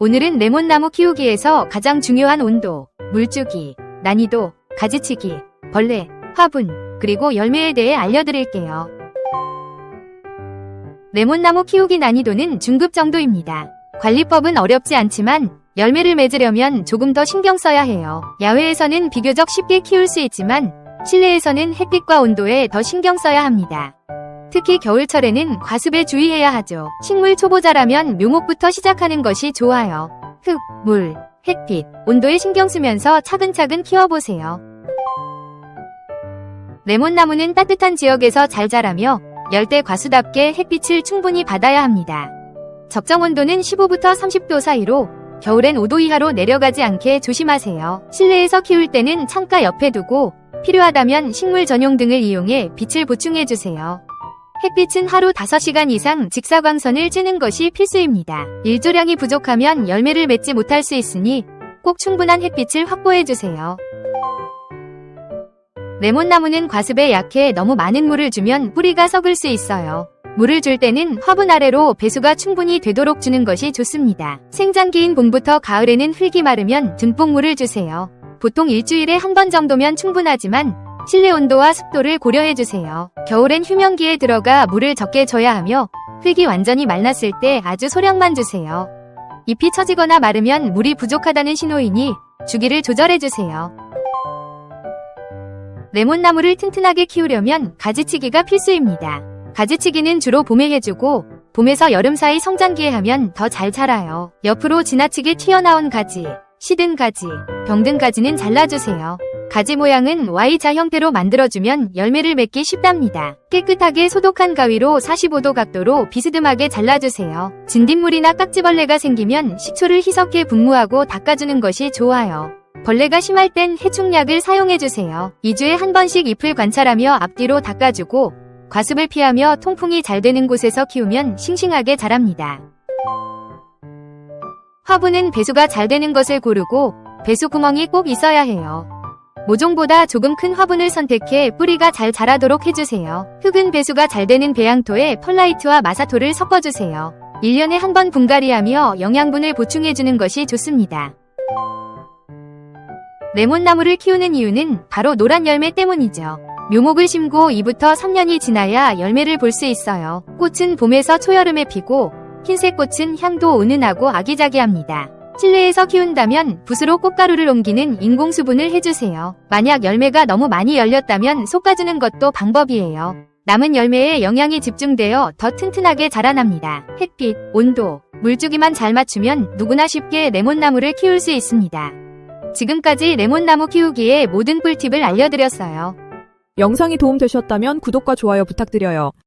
오늘은 레몬나무 키우기에서 가장 중요한 온도, 물주기, 난이도, 가지치기, 벌레, 화분, 그리고 열매에 대해 알려드릴게요. 레몬나무 키우기 난이도는 중급 정도입니다. 관리법은 어렵지 않지만 열매를 맺으려면 조금 더 신경 써야 해요. 야외에서는 비교적 쉽게 키울 수 있지만 실내에서는 햇빛과 온도에 더 신경 써야 합니다. 특히 겨울철에는 과습에 주의해야 하죠. 식물 초보자라면 묘목부터 시작하는 것이 좋아요. 흙, 물, 햇빛, 온도에 신경 쓰면서 차근차근 키워보세요. 레몬나무는 따뜻한 지역에서 잘 자라며 열대 과수답게 햇빛을 충분히 받아야 합니다. 적정 온도는 15부터 30도 사이로 겨울엔 5도 이하로 내려가지 않게 조심하세요. 실내에서 키울 때는 창가 옆에 두고 필요하다면 식물 전용 등을 이용해 빛을 보충해주세요. 햇빛은 하루 5시간 이상 직사광선을 쬐는 것이 필수입니다. 일조량이 부족하면 열매를 맺지 못할 수 있으니 꼭 충분한 햇빛을 확보해주세요. 레몬나무는 과습에 약해 너무 많은 물을 주면 뿌리가 썩을 수 있어요. 물을 줄 때는 화분 아래로 배수가 충분히 되도록 주는 것이 좋습니다. 생장기인 봄부터 가을에는 흙이 마르면 듬뿍 물을 주세요. 보통 일주일에 한 번 정도면 충분하지만 실내 온도와 습도를 고려해주세요. 겨울엔 휴면기에 들어가 물을 적게 줘야 하며 흙이 완전히 말랐을 때 아주 소량만 주세요. 잎이 처지거나 마르면 물이 부족하다는 신호이니 주기를 조절해주세요. 레몬나무를 튼튼하게 키우려면 가지치기가 필수입니다. 가지치기는 주로 봄에 해주고 봄에서 여름 사이 성장기에 하면 더 잘 자라요. 옆으로 지나치게 튀어나온 가지, 시든 가지, 병든 가지는 잘라주세요. 가지 모양은 Y자 형태로 만들어주면 열매를 맺기 쉽답니다. 깨끗하게 소독한 가위로 45도 각도로 비스듬하게 잘라주세요. 진딧물이나 깍지벌레가 생기면 식초를 희석해 분무하고 닦아주는 것이 좋아요. 벌레가 심할 땐 해충약을 사용해주세요. 2주에 한 번씩 잎을 관찰하며 앞뒤로 닦아주고 과습을 피하며 통풍이 잘 되는 곳에서 키우면 싱싱하게 자랍니다. 화분은 배수가 잘 되는 것을 고르고 배수 구멍이 꼭 있어야 해요. 모종보다 조금 큰 화분을 선택해 뿌리가 잘 자라도록 해주세요. 흙은 배수가 잘 되는 배양토에 펄라이트와 마사토를 섞어주세요. 1년에 한 번 분갈이하며 영양분을 보충해주는 것이 좋습니다. 레몬나무를 키우는 이유는 바로 노란 열매 때문이죠. 묘목을 심고 2부터 3년이 지나야 열매를 볼 수 있어요. 꽃은 봄에서 초여름에 피고 흰색 꽃은 향도 은은하고 아기자기합니다. 실내에서 키운다면 붓으로 꽃가루를 옮기는 인공수분을 해주세요. 만약 열매가 너무 많이 열렸다면 솎아주는 것도 방법이에요. 남은 열매에 영양이 집중되어 더 튼튼하게 자라납니다. 햇빛, 온도, 물주기만 잘 맞추면 누구나 쉽게 레몬나무를 키울 수 있습니다. 지금까지 레몬나무 키우기의 모든 꿀팁을 알려드렸어요. 영상이 도움되셨다면 구독과 좋아요 부탁드려요.